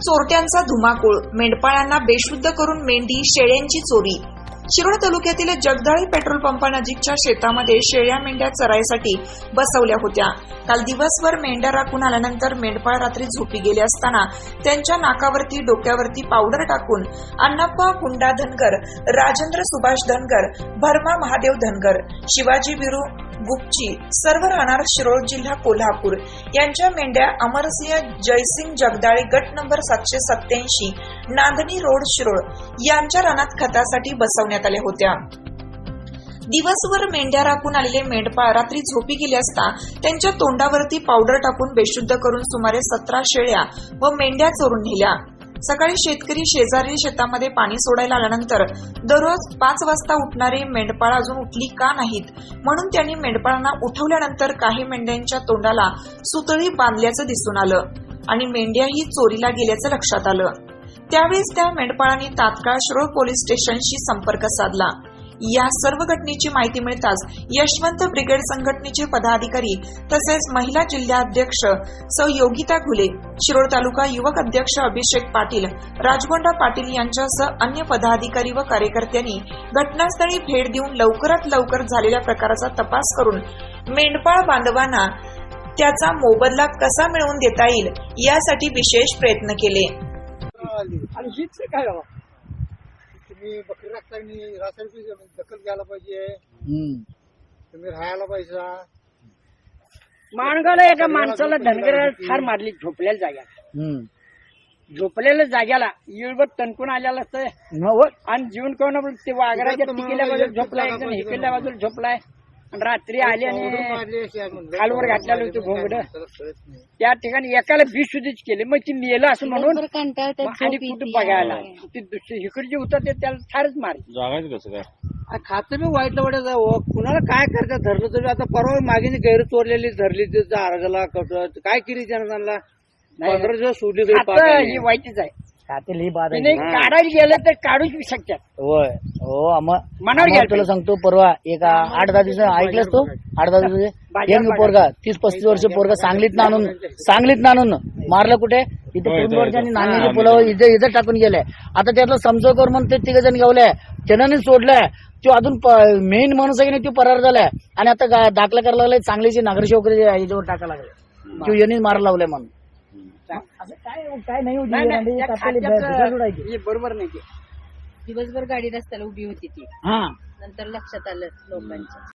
चोरट्यांचा धुमाकूळ. मेंढपाळांना बेशुद्ध करून मेंढी शेळ्यांची चोरी. शिरोळ तालुक्यातील जगदाळी पेट्रोल पंपानजीकच्या शेतामध्ये शेळ्या मेंढ्या चरायसाठी बसवल्या होत्या. काल दिवसभर मेंढ्या राखून आल्यानंतर मेंढपाळ रात्री झोपी गेले असताना त्यांच्या नाकावरती डोक्यावरती पावडर टाकून अण्णाप्पा हुंडा धनगर राजेंद्र सुभाष धनगर भरमा महादेव धनगर शिवाजी बिरू गुप्ची सर्व राहणार शिरोळ जिल्हा कोल्हापूर. यांच्या मेंढ्या अमरसिंह जयसिंग जगदाळे गट नंबर सातशे सत्याऐंशी नांदणी रोड शिरोळ यांच्या रानात खतासाठी बसवण्यात आल्या होत्या. दिवसभर मेंढ्या राखून आलेले मेंढपाळ रात्री झोपी गेले असता त्यांच्या तोंडावरती पावडर टाकून बेशुद्ध करून सुमारे सतरा शेळ्या व मेंढ्या चोरून नेल्या. सकाळी शेतकरी शेजारी शेतामध्ये पाणी सोडायला आल्यानंतर दररोज पाच वाजता उठणारे मेंढपाळ अजून उठली का नाहीत? म्हणून त्यांनी मेंढपाळांना उठवल्यानंतर काही मेंढ्यांच्या तोंडाला सुतळी बांधल्याचं दिसून आलं आणि मेंढ्याही चोरीला गेल्याचं लक्षात आलं. त्यावेळेस त्या मेंढपाळांनी तात्काळ शिरोळ पोलीस स्टेशनशी संपर्क साधला. या सर्व घटनेची माहिती मिळताच यशवंत ब्रिगेड संघटनेचे पदाधिकारी तसेच महिला जिल्हाध्यक्ष सौ योगिता घुले शिरोळ तालुका युवक अध्यक्ष अभिषेक पाटील राजगोंडा पाटील यांच्यासह अन्य पदाधिकारी व कार्यकर्त्यांनी घटनास्थळी भेट देऊन लवकरात लवकर झालेल्या प्रकाराचा तपास करून मेंढपाळ बांधवांना त्याचा मोबदला कसा मिळवून देता येईल यासाठी विशेष प्रयत्न केले. हीच काय बाबा तुम्ही बकरी राखताना रासायनिक दखल घ्यायला पाहिजे. तुम्ही राहायला पाहिजे. माणगाला एका माणसाला धनगर ठार मारली झोपलेल्या जाग्याला झोपलेल्या जाग्याला येळभर तणकून आलेला असतं आणि जीवन कोण ते वाघराच्या टिकेल्या बाजूला झोपलाय एकदम हिकेल्या बाजूला झोपलाय. रात्री आले आणि खालवर घातलेलं होतं घोंगड. त्या ठिकाणी एकाला सुधीच केले. मग ती मेलं असं म्हणून आणि कुठं बघायला. ते दुसरे इकडे जे होतं ते त्याला ठारच मारली. जागायचं कसं काय? खातं बी वाईट वाटत कुणाला काय करतात धरलं तरी आता परवा मागे गैर चोरलेली धरली ते अर्गला कसं? काय केली त्यानं त्यांना? पंधरा दिवस सोडली ही. वाईटच आहे. खातील ही बाद आहे काढायला गेलं तर काढूच शकतात. होय. हो आम्हा मनावर घ्यायला तुला सांगतो परवा एक आठ दहा दिवस ऐकलंस तू? आठ दहा दिवस बाजार एक पोरगा तीस पस्तीस वर्ष पोरगा सांगलीत आणून सांगलीत आणून मारलं कुठे? इथे होय, कुंडवरच्या आणि हा, पुलावर इथे इथं टाकून गेलाय. आता त्यातलं समजव कर म्हणून ते तिघ जण गेवलाय त्यानं सोडलाय. तो अजून मेन माणूस आहे की नाही तो परार झालाय. आणि आता गा- दाखला करायला लागलाय चांगलीची नागरिक वगैरे याच्यावर टाकायला लागलाय किंवा यांनी मारा लावलाय म्हणून. असं काय काय नाही नाही, नाही, होती त्या आपल्याला खात्याचं- भिजा जोडायची. हे बरोबर नाही ते. दिवसभर गाडी रस्त्याला उभी होती ती. हा. नंतर लक्षात आलं लोकांच्या.